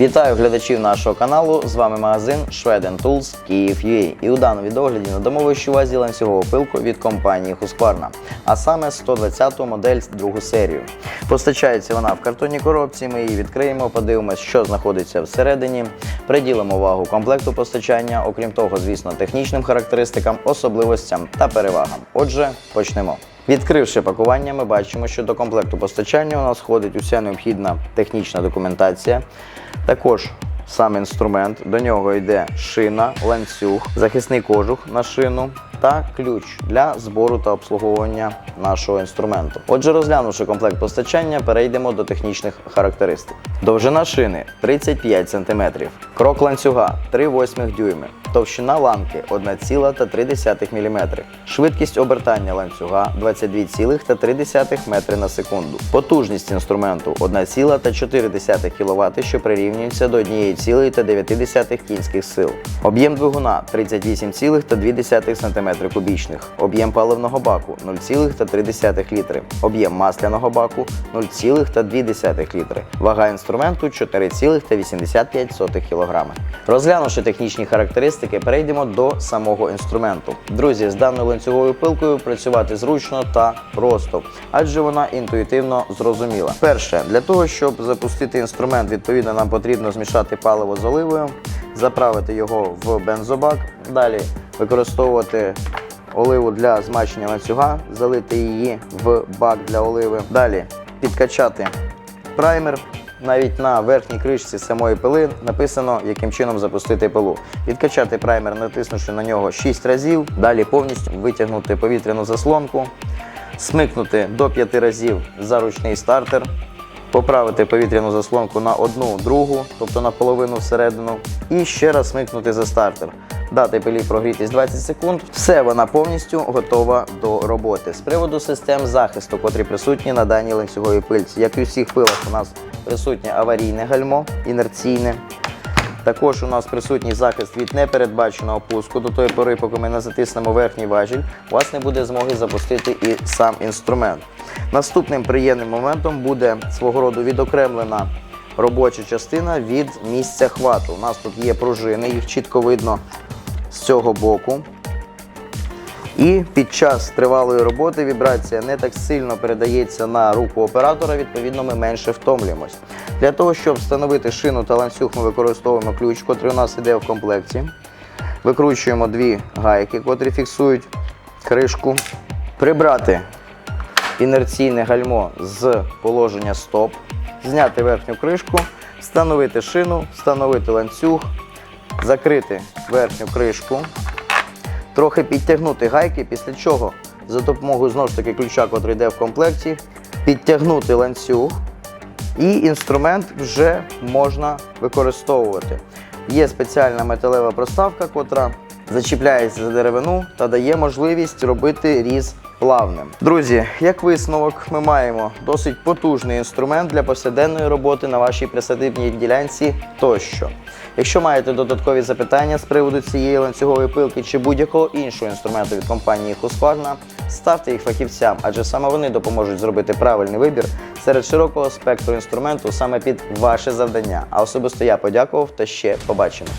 Вітаю глядачів нашого каналу. З вами магазин Schweden Tools Kyiv.ua. І у даному відогляді надамо вищу увазі ланцюгову пилку від компанії Husqvarna, а саме 120 модель другу серію. Постачається вона в картонній коробці. Ми її відкриємо, подивимось, що знаходиться всередині. Приділимо увагу комплекту постачання, окрім того, звісно, технічним характеристикам, особливостям та перевагам. Отже, почнемо. Відкривши пакування, ми бачимо, що до комплекту постачання у нас входить уся необхідна технічна документація. Також сам інструмент, до нього йде шина, ланцюг, захисний кожух на шину та ключ для збору та обслуговування нашого інструменту. Отже, розглянувши комплект постачання, перейдемо до технічних характеристик. Довжина шини 35 см, крок ланцюга 3,8 дюйми, товщина ланки 1,3 мм, швидкість обертання ланцюга 22,3 метри на секунду, потужність інструменту 1,4 кВт, що прирівнюється до 1,9 кінських сил, об'єм двигуна 38,2 см кубічних, об'єм паливного баку 0,3 літри, об'єм масляного баку 0,2 літри, вага інструменту 4,85 кг. Розглянувши технічні характеристики, перейдемо до самого інструменту. Друзі, з даною ланцюговою пилкою працювати зручно та просто, адже вона інтуїтивно зрозуміла. Перше, для того, щоб запустити інструмент, відповідно, нам потрібно змішати паливо з оливою, заправити його в бензобак, далі використовувати оливу для змащення ланцюга, залити її в бак для оливи. Далі підкачати праймер. Навіть на верхній кришці самої пили написано, яким чином запустити пилу. Відкачати праймер, натиснувши на нього 6 разів, далі повністю витягнути повітряну заслонку, смикнути до 5 разів за ручний стартер, поправити повітряну заслонку на одну другу, тобто на половину всередину, і ще раз смикнути за стартер. Дати пилі прогрітись 20 секунд. Все, вона повністю готова до роботи. З приводу систем захисту, котрі присутні на даній ланцюговій пильці. Як і у всіх пилах, у нас присутнє аварійне гальмо, інерційне. Також у нас присутній захист від непередбаченого пуску. До тої пори, поки ми не затиснемо верхній важіль, у вас не буде змоги запустити і сам інструмент. Наступним приємним моментом буде свого роду відокремлена робоча частина від місця хвату. У нас тут є пружини, їх чітко видно з цього боку. І під час тривалої роботи вібрація не так сильно передається на руку оператора, відповідно, ми менше втомлюємось. Для того, щоб встановити шину та ланцюг, ми використовуємо ключ, котрий у нас йде в комплекті. Викручуємо дві гайки, котрі фіксують кришку. Прибрати інерційне гальмо з положення стоп, зняти верхню кришку, встановити шину, встановити ланцюг, закрити верхню кришку трохи підтягнути гайки, після чого за допомогою знову ж таки ключа, який йде в комплекті, підтягнути ланцюг, і інструмент вже можна використовувати. Є спеціальна металева проставка, котра зачіпляється за деревину та дає можливість робити різ плавним. Друзі, як висновок, ми маємо досить потужний інструмент для повсякденної роботи на вашій присадибній ділянці тощо. Якщо маєте додаткові запитання з приводу цієї ланцюгової пилки чи будь-якого іншого інструменту від компанії Husqvarna, ставте їх фахівцям, адже саме вони допоможуть зробити правильний вибір серед широкого спектру інструменту саме під ваше завдання. А особисто я подякував та ще побачимо.